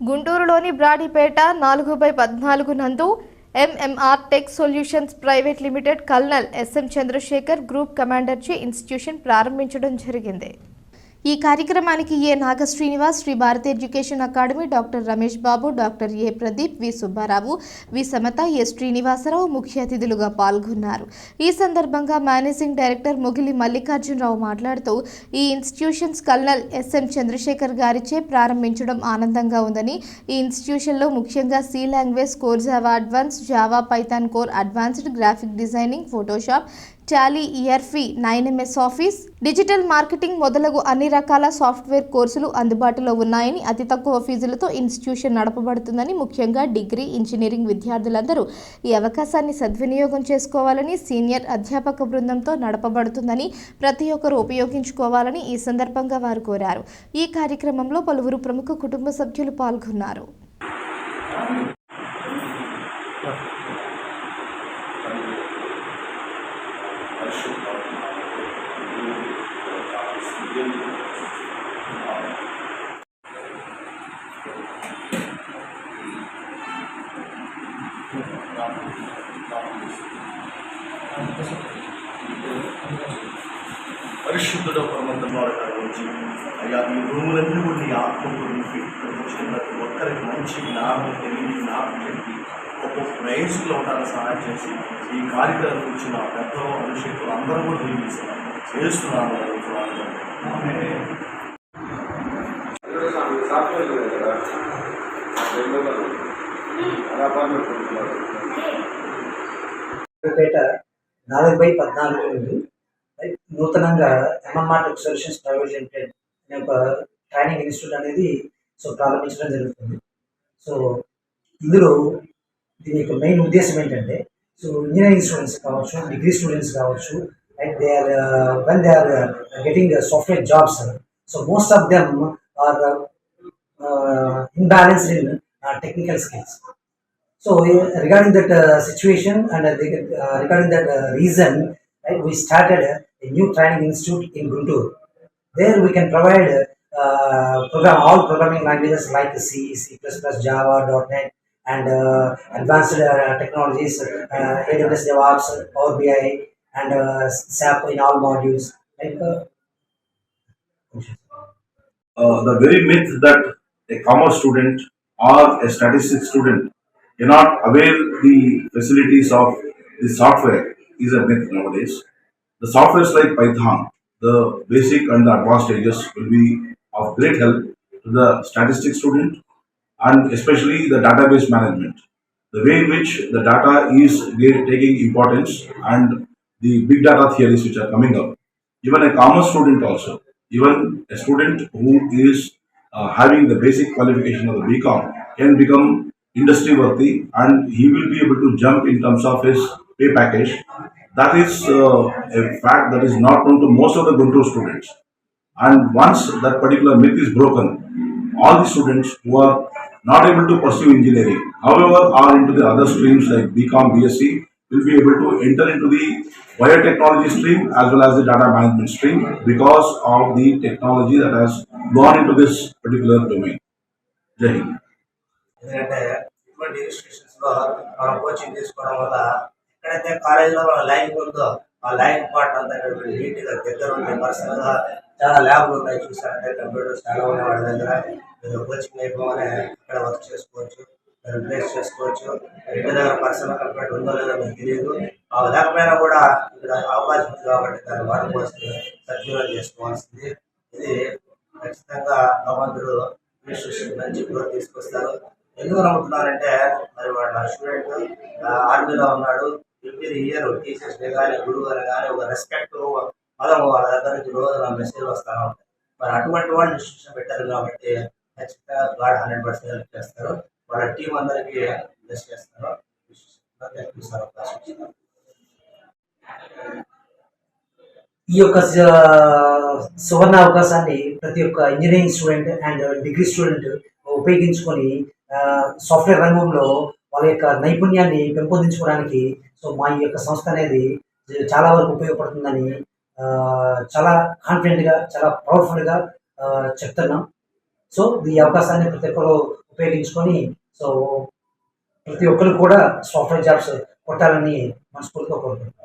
గుంటూరులోని బ్రాడీపేట నాలుగు బై పద్నాలుగు నందు MMR tech solutions private limited colonel SM Chandrasekhar group కమాండర్చే institution ప్రారంభించడం జరిగింది. ఈ కార్యక్రమానికి A Naga Srinivas Sri Bharat education academy doctor Ramesh Babu doctor A Pradeep V Subbarao V Samata A Srinivasarao ముఖ్య అతిథులుగా పాల్గొన్నారు. ఈ సందర్భంగా మేనేజింగ్ డైరెక్టర్ ముగిలి మల్లికార్జునరావు మాట్లాడుతూ ఈ ఇన్స్టిట్యూషన్స్ కల్నల్ ఎస్ఎం చంద్రశేఖర్ గారిచే ప్రారంభించడం ఆనందంగా ఉందని ఈ ఇన్స్టిట్యూషన్లో ముఖ్యంగా C language core Java advance Java Python core advanced graphic designing Photoshop Tally ERP nine MS office. Digital marketing మొదలగు అన్ని రకాల సాఫ్ట్వేర్ కోర్సులు అందుబాటులో ఉన్నాయని అతి తక్కువ ఫీజులతో ఇన్స్టిట్యూషన్ నడపబడుతుందని ముఖ్యంగా డిగ్రీ ఇంజనీరింగ్ విద్యార్థులందరూ ఈ అవకాశాన్ని సద్వినియోగం చేసుకోవాలని సీనియర్ అధ్యాపక బృందంతో నడపబడుతుందని ప్రతి ఒక్కరూ ఉపయోగించుకోవాలని ఈ సందర్భంగా వారు కోరారు. ఈ కార్యక్రమంలో పలువురు ప్రముఖ కుటుంబ సభ్యులు పాల్గొన్నారు. పరిశుద్ధుడు ప్రబంధంలో గురించి. అయ్యా ఈ భూములన్నీ కూడా నీ ఆత్మకు నింపి వచ్చిన ప్రతి ఒక్కరికి మంచి జ్ఞానం తెలియని జ్ఞానం చెప్పి ఒక్కొక్క వయసులో ఉంటారని సహాయం చేసి ఈ కార్యక్రమం వచ్చిన పెద్దలు అభిషేకులు అందరూ కూడా దీవిస్తున్నారు చేస్తున్నాను పేట నాలుగు బై పద్నాలుగు నుండి నూతనంగా MMR tech solutions private limited అనే ఒక ట్రైనింగ్ ఇన్స్టిట్యూట్ అనేది సో ప్రారంభించడం జరుగుతుంది. సో ఇందులో దీని యొక్క మెయిన్ ఉద్దేశం ఏంటంటే సో ఇంజనీరింగ్ స్టూడెంట్స్ కావచ్చు డిగ్రీ స్టూడెంట్స్ కావచ్చు and they are when they are getting software jobs so most of them are imbalanced in technical skills So uh, regarding that uh, situation and uh, the- uh, regarding that uh, reason, right, we started a, a new training institute in Guntur. There we can provide uh, program all programming languages like C, C++, Java, .NET, and uh, advanced uh, technologies, uh, AWS DevOps, Power BI, and SAP in all modules. Like, the very myth that a commerce student or a statistics student cannot avail the facilities of the software is a myth nowadays. The softwares like Python, the basic and the advanced stages will be of great help to the statistics student and especially the database management. The way in which the data is taking importance and the big data theories which are coming up. Even a commerce student also, even a student who is uh, having the basic qualification of the BCom can become industry worthy and he will be able to jump in terms of his pay package. That is uh, a fact that is not known to most of the Guntur students. And once that particular myth is broken, all the students who are not able to pursue engineering, however, are into the other streams like BCom, BSc, will be able to enter into the biotechnology stream as well as the data management stream because of the technology that has gone into this particular domain. Jai Hind. ఎందుకంటే ఇటువంటి ఇన్స్టిట్యూషన్స్లో మనం coaching తీసుకోవడం వల్ల ఎక్కడైతే కాలేజీలో మన line ఉందో ఆ లైన్ పార్ట్ అంతా నీట్గా దగ్గర ఉండే పర్సనల్గా చాలా ల్యాబ్లు ఉన్నాయి చూసారంటే కంప్యూటర్స్ చాలా ఉన్నాయి వాళ్ళ దగ్గర. మీరు కోచింగ్ అయిపోగానే ఇక్కడ వర్క్ చేసుకోవచ్చు మీరు ప్లేస్ చేసుకోవచ్చు. ఇంటి దగ్గర పర్సనల్ కంప్యూటర్ ఉందో లేదో మీకు తెలియదు. ఆ లేకపోయినా కూడా ఇక్కడ అవకాశం ఉంది కాబట్టి దాన్ని వాడుకోవాల్సింది సద్వినియోగం చేసుకోవాల్సింది. ఇది ఖచ్చితంగా భగవంతుడు ఇన్స్టిట్యూషన్ మంచి గ్రోత్ తీసుకొస్తారు. ఎందుకు నమ్ముతున్నారంటే మరి వాడు నా స్టూడెంట్ ఆర్మీలో ఉన్నాడు. ఎవ్రీ ఇయర్ టీచర్స్ కానీ గురువు గారు కానీ ఒక రెస్పెక్ట్ మనం వాళ్ళ దగ్గర నుంచి రోజు నా మెసేజ్ వస్తాను ఉంటాయి. మరి అటువంటి వాళ్ళు ఇన్స్టిట్యూషన్ పెట్టారు కాబట్టి ఖచ్చితంగా గాడ్ హండ్రెడ్ పర్సెంట్ హెల్ప్ చేస్తారు. వాళ్ళ టీం అందరికీ బెస్ట్ చేస్తారు. సార్ అవకాశం ఈ యొక్క సువర్ణ అవకాశాన్ని ప్రతి ఒక్క engineering student and degree student ఉపయోగించుకొని సాఫ్ట్వేర్ రంగంలో వాళ్ళ యొక్క నైపుణ్యాన్ని పెంపొందించుకోవడానికి సో మా ఈ యొక్క సంస్థ అనేది చాలా వరకు ఉపయోగపడుతుందని చాలా కాన్ఫిడెంట్గా చాలా ప్రౌడ్ఫుల్గా చెప్తున్నాం. సో ఈ అవకాశాన్ని ప్రతి ఒక్కరు ఉపయోగించుకొని సో ప్రతి ఒక్కరు కూడా సాఫ్ట్వేర్ జాబ్స్ కొట్టాలని మనస్ఫూర్తిగా కోరుకుంటున్నాను